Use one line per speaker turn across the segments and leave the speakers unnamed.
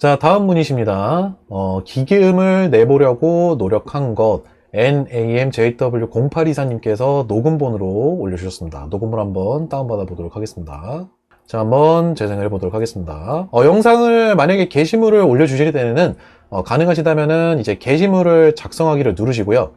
자, 다음 문이십니다. 어, 기계음을 내보려고 노력한 것. NAMJW0824님께서 녹음본으로 올려주셨습니다. 녹음을 한번 다운받아 보도록 하겠습니다. 자, 한번 재생을 해보도록 하겠습니다. 어, 영상을 만약에 게시물을 올려주실 때는 어, 가능하시다면은 이제 게시물을 작성하기를 누르시고요.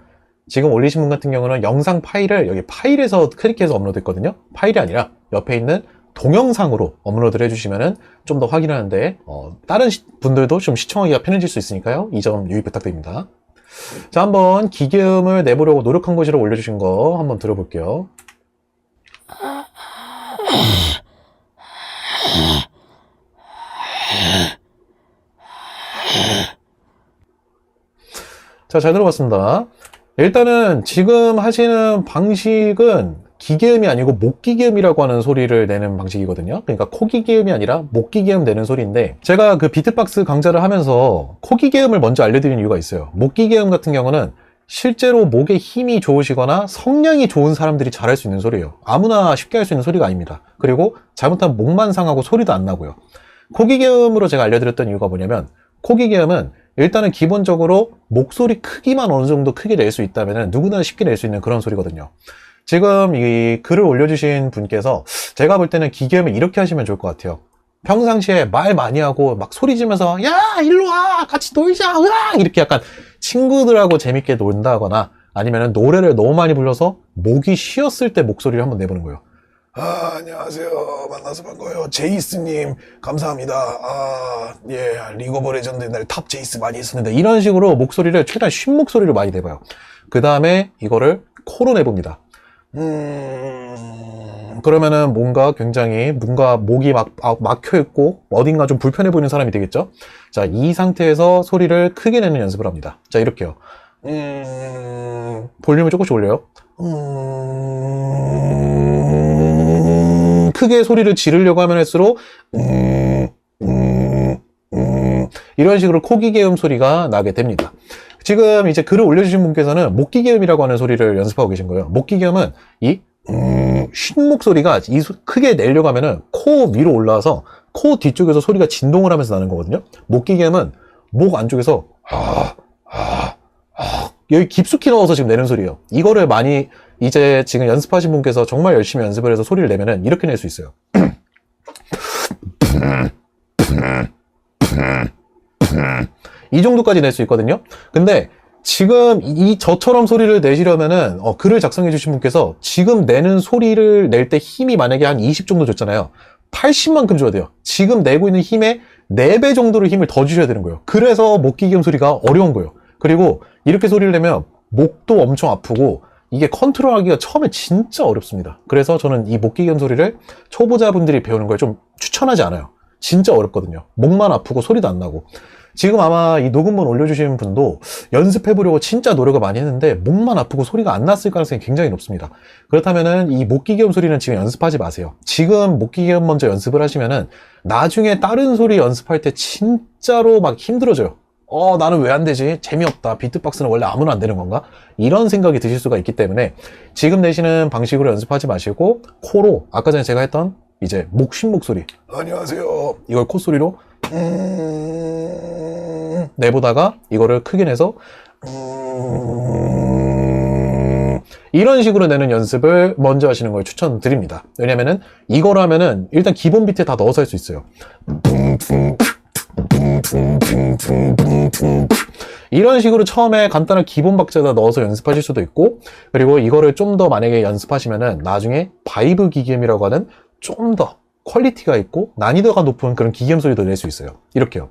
지금 올리신 분 같은 경우는 영상 파일을 여기 파일에서 클릭해서 업로드 했거든요. 파일이 아니라 옆에 있는 동영상으로 업로드를 해주시면은 좀 더 확인하는데 어, 다른 시- 분들도 좀 시청하기가 편해질 수 있으니까요. 이 점 유의 부탁드립니다. 자, 한번 기계음을 내보려고 노력한 것이라 올려주신 거 한번 들어볼게요. 자, 잘 들어봤습니다. 일단은 지금 하시는 방식은 기계음이 아니고 목기계음이라고 하는 소리를 내는 방식이거든요. 그러니까 코기계음이 아니라 목기계음 내는 소리인데 제가 그 비트박스 강좌를 하면서 코기계음을 먼저 알려드린 이유가 있어요. 목기계음 같은 경우는 실제로 목에 힘이 좋으시거나 성량이 좋은 사람들이 잘할 수 있는 소리예요. 아무나 쉽게 할 수 있는 소리가 아닙니다. 그리고 잘못하면 목만 상하고 소리도 안 나고요. 코기계음으로 제가 알려드렸던 이유가 뭐냐면 코기계음은 일단은 기본적으로 목소리 크기만 어느 정도 크게 낼 수 있다면 누구나 쉽게 낼 수 있는 그런 소리거든요. 지금 이 글을 올려주신 분께서 제가 볼 때는 기계음을 이렇게 하시면 좋을 것 같아요. 평상시에 말 많이 하고 막 소리 지면서 야 일로 와 같이 놀자 으악 이렇게 약간 친구들하고 재밌게 논다거나 아니면 노래를 너무 많이 불러서 목이 쉬었을 때 목소리를 한번 내보는 거예요.
아, 안녕하세요. 만나서 반가워요. 제이스님, 감사합니다. 아, 예, 리그 오브 레전드 옛날 탑 제이스 많이 했었는데.
이런 식으로 목소리를 최대한 쉰 목소리를 많이 내봐요. 그 다음에 이거를 코로 내봅니다.
음,
그러면은 뭔가 굉장히 뭔가 목이 막 아, 막혀 있고 어딘가 좀 불편해 보이는 사람이 되겠죠. 자, 이 상태에서 소리를 크게 내는 연습을 합니다. 자, 이렇게요.
음,
볼륨을 조금씩 올려요.
음,
크게 소리를 지르려고 하면 할수록
음, 음, 음.
이런 식으로 코기계음 소리가 나게 됩니다. 지금 이제 글을 올려주신 분께서는 목기계음이라고 하는 소리를 연습하고 계신 거예요. 목기계음은 이 음, 쉰 목소리가 이 소- 크게 내려고 하면은 코 위로 올라와서 코 뒤쪽에서 소리가 진동을 하면서 나는 거거든요. 목기계음은 목 안쪽에서 아, 아, 아, 여기 깊숙이 넣어서 지금 내는 소리예요. 이거를 많이 이제 지금 연습하신 분께서 정말 열심히 연습을 해서 소리를 내면은 이렇게 낼 수 있어요. 이 정도까지 낼 수 있거든요. 근데 지금 이 저처럼 소리를 내시려면은 어, 글을 작성해 주신 분께서 지금 내는 소리를 낼 때 힘이 만약에 한 20 정도 줬잖아요. 80만큼 줘야 돼요. 지금 내고 있는 힘의 4배 정도로 힘을 더 주셔야 되는 거예요. 그래서 목기계음 소리가 어려운 거예요. 그리고 이렇게 소리를 내면 목도 엄청 아프고 이게 컨트롤하기가 처음에 진짜 어렵습니다. 그래서 저는 이 목기계음 소리를 초보자분들이 배우는 걸 좀 추천하지 않아요. 진짜 어렵거든요. 목만 아프고 소리도 안 나고. 지금 아마 이 녹음본 올려주신 분도 연습해보려고 진짜 노력을 많이 했는데 목만 아프고 소리가 안 났을 가능성이 굉장히 높습니다. 그렇다면은 이 목기계음 소리는 지금 연습하지 마세요. 지금 목기계음 먼저 연습을 하시면은 나중에 다른 소리 연습할 때 진짜로 막 힘들어져요. 어, 나는 왜 안 되지? 재미없다. 비트박스는 원래 아무나 안 되는 건가? 이런 생각이 드실 수가 있기 때문에 지금 내시는 방식으로 연습하지 마시고 코로 아까 전에 제가 했던 이제 목쉰 목소리
안녕하세요.
이걸 콧소리로
음,
내보다가 이거를 크게 내서
음,
이런 식으로 내는 연습을 먼저 하시는 걸 추천드립니다. 왜냐면은 이걸 하면은 일단 기본 비트에 다 넣어서 할 수 있어요. 이런 식으로 처음에 간단한 기본 박자에다 넣어서 연습하실 수도 있고 그리고 이거를 좀 더 만약에 연습하시면은 나중에 바이브 기계음이라고 하는 좀더 퀄리티가 있고 난이도가 높은 그런 기계음 소리도 낼 수 있어요. 이렇게요.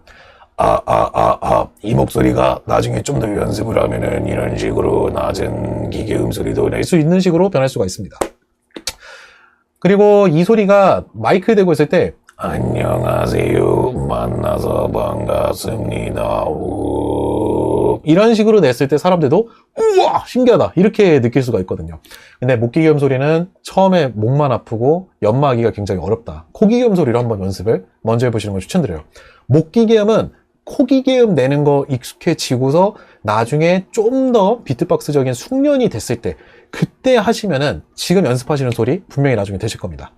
아, 아, 아, 아, 이 목소리가 나중에 좀 더 연습을 하면은 이런 식으로 낮은 기계 음 소리도
낼낼수 있는 식으로 변할 수가 있습니다. 그리고 이 소리가 마이크에 대고 있을 때
안녕하세요. 만나서 반갑습니다. 우.
이런 식으로 냈을 때 사람들도 우와 신기하다 이렇게 느낄 수가 있거든요. 근데 목기계음 소리는 처음에 목만 아프고 연마하기가 굉장히 어렵다. 코기계음 소리로 한번 연습을 먼저 해보시는 걸 추천드려요. 목기계음은 코기계음 내는 거 익숙해지고서 나중에 좀 더 비트박스적인 숙련이 됐을 때 그때 하시면은 지금 연습하시는 소리 분명히 나중에 되실 겁니다.